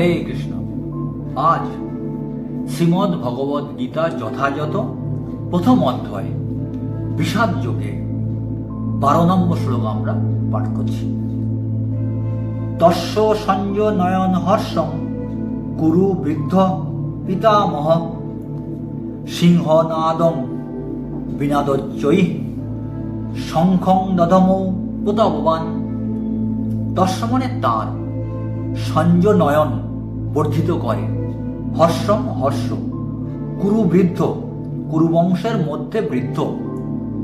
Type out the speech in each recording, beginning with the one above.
হরে কৃষ্ণ। আজ শ্রীমদ্ ভগবদ গীতা যথাযথ প্রথম অধ্যায়, বিষাদ যোগে বারো নম্বর শ্লোক আমরা পাঠ করছি। তস্য সঞ্জ নয়ন হর্ষম কুরু বৃদ্ধ পিতামহ সিংহনাদম বিনাদচ্চৈ শঙ্খং দধমৌ প্রতাপবান। তস্য মানে তার সঞ্জ নয়ন বর্ধিত করে। হর্ষম হর্ষ। কুরু বৃদ্ধ কুরু বংশের মধ্যে বৃদ্ধ।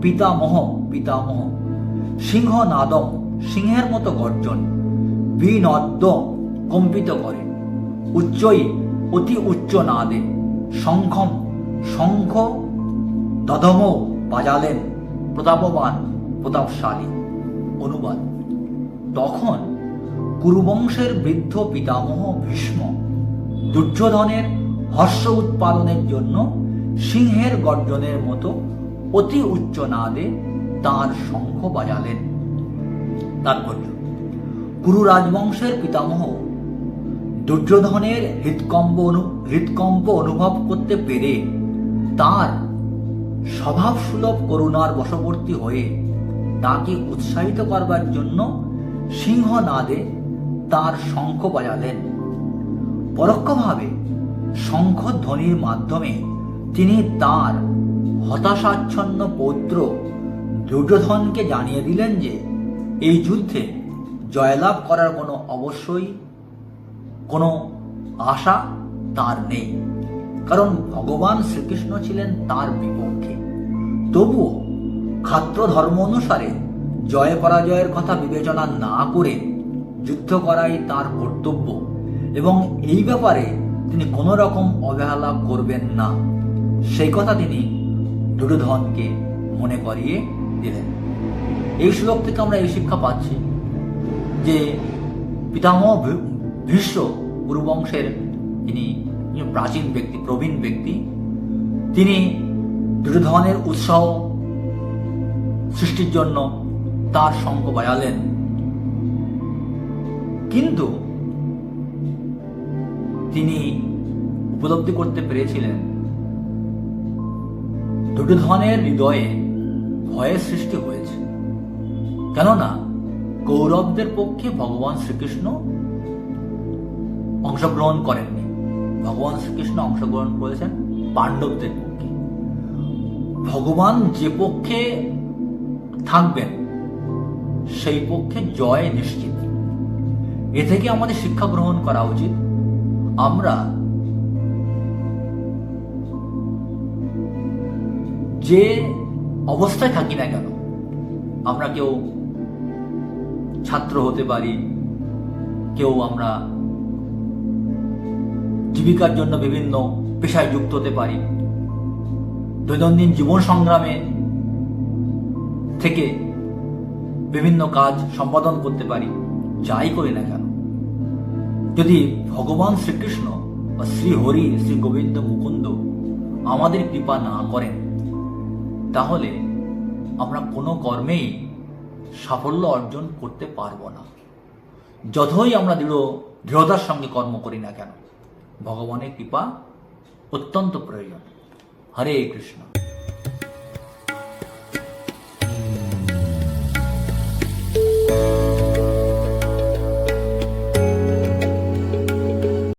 পিতামহ পিতামহ। সিংহ নাদম। সিংহের মতো গর্জন। বিনদ্য কম্পিত করে। উচ্চই অতি উচ্চ নাদে। শঙ্খম। শঙ্খ দধম বাজালেন। প্রতাপবান, প্রতাপশালী। অনুবাদ। তখন কুরুবংশের বৃদ্ধ পিতামহ ভীষ্ম। দুর্যোধনের হর্ষ উৎপাদনের জন্য সিংহের গর্জনের মতো অতি উচ্চ নাদে তার শঙ্খ বাজালেন। তাৎপর্য কুরু রাজবংশের পিতামহ দুর্যোধনের হৃৎকম্প অনু, হৃৎকম্প অনুভব করতে পেরে তার স্বভাবসুলভ করুণার বশবর্তী হয়ে তাকে উৎসাহিত করবার জন্য সিংহ সিংহনাদে তার শঙ্খ বাজালেন। পরোক্ষভাবে শঙ্খধ্বনির মাধ্যমে তিনি তার হতাশাচ্ছন্ন পৌত্র দুর্যোধনকে জানিয়ে দিলেন যে, এই যুদ্ধে জয়লাভ করার কোনো অবশ্যই কোনো আশা তার নেই। কারণ ভগবান শ্রীকৃষ্ণ ছিলেন তার বিপক্ষে। তবুও খাত্র ধর্ম অনুসারে জয় পরাজয়ের কথা বিবেচনা না করে যুদ্ধ করাই তার কর্তব্য। এবং এই ব্যাপারে তিনি কোনো রকম অবহেলা করবেন না। সেই কথা তিনি দুর্যোধনকে মনে করিয়ে দিলেন। এই শ্লোক থেকে আমরা এই শিক্ষা পাচ্ছি যে পিতামহ ভীষ্ম গুরুবংশের তিনি প্রাচীন ব্যক্তি, প্রবীণ ব্যক্তি, তিনি দুর্যোধনের উৎসাহ সৃষ্টির জন্য তার শঙ্খ বাজালেন কিন্তু তিনি উপলব্ধি করতে পেরেছিলেন। দুর্যোধনের হৃদয়ে ভয়ের সৃষ্টি হয়েছে। কেননা, কৌরবদের পক্ষে ভগবান শ্রীকৃষ্ণ অংশগ্রহণ করেননি। ভগবান শ্রীকৃষ্ণ অংশগ্রহণ করেছেন পাণ্ডবদের পক্ষে। ভগবান যে পক্ষে থাকবেন, সেই পক্ষে জয় নিশ্চিত। এ থেকে আমাদের শিক্ষা গ্রহণ করা উচিত। আমরা যে অবস্থায় থাকি না কেন, আমরা কেউ ছাত্র হতে পারি, কেউ আমরা জীবিকার জন্য বিভিন্ন পেশায় যুক্ত হতে পারি। দৈনন্দিন জীবন সংগ্রামে থেকে বিভিন্ন কাজ সম্পাদন করতে পারি, যাই করি না কেন। যদি ভগবান শ্রীকৃষ্ণ বা শ্রী হরি শ্রী গোবিন্দ মুকুন্দ আমাদের কৃপা না করেন, তাহলে আমরা কোনো কর্মেই সাফল্য অর্জন করতে পারব না। যতই আমরা দৃঢ়, দৃঢ়তার সঙ্গে কর্ম করি না কেন, ভগবানের কৃপা অত্যন্ত প্রয়োজন। হরে কৃষ্ণ।